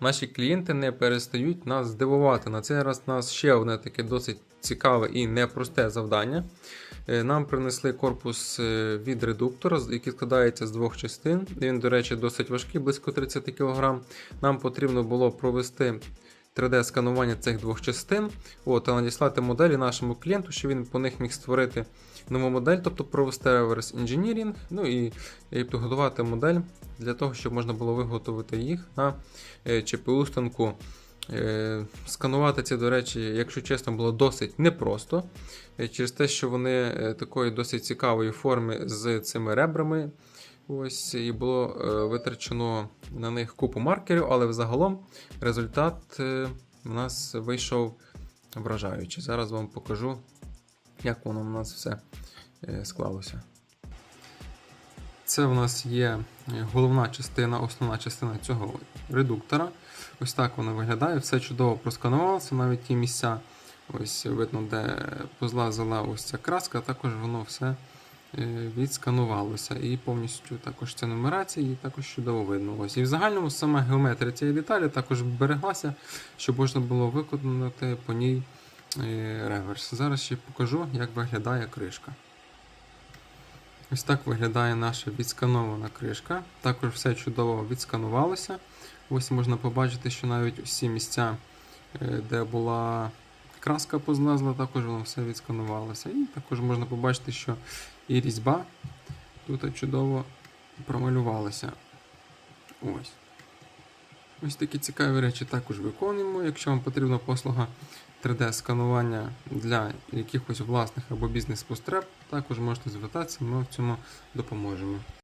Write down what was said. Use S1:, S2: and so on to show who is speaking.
S1: наші клієнти не перестають нас здивувати. На цей раз у нас ще одне таке досить цікаве і непросте завдання. Е, Нам принесли корпус е, від редуктора, який складається з двох частин. Він, до речі, досить важкий, близько 30 кг. Нам потрібно було провести 3D-сканування цих двох частин от, та надіслати моделі нашому клієнту, щоб він по них міг створити нову модель, тобто провести реверс інженірінг, ну і, і підготувати модель для того, щоб можна було виготовити їх на е, ЧПУ станку. Е, Сканувати ці, до речі, якщо чесно, було досить непросто. Е, Через те, що вони такої досить цікавої форми з цими ребрами. Ось, і було е, витрачено на них купу маркерів, але взагалом результат е, у нас вийшов вражаючий. Зараз вам покажу, як воно у нас все е, склалося. Це в нас є е, головна частина, основна частина цього редуктора. Ось так воно виглядає. Все чудово просканувалося, навіть ті місця, ось видно, де позлазила ось ця краска, також воно все е, відсканувалося. І повністю також ця нумерація, і також чудово видно. І в загальному сама геометрія цієї деталі також береглася, щоб можна було виконати по ній е, реверс. Зараз ще покажу, як виглядає кришка. Ось так виглядає наша відсканована кришка. Також все чудово відсканувалося. Ось можна побачити, що навіть усі місця, е, де була краска позлазла, також воно все відсканувалося. І також можна побачити, що і різьба тут чудово промалювалася. Ось. Ось такі цікаві речі також виконуємо. Якщо вам потрібна послуга 3D-сканування для якихось власних або бізнес-потреб, також можете звертатися, ми в цьому допоможемо.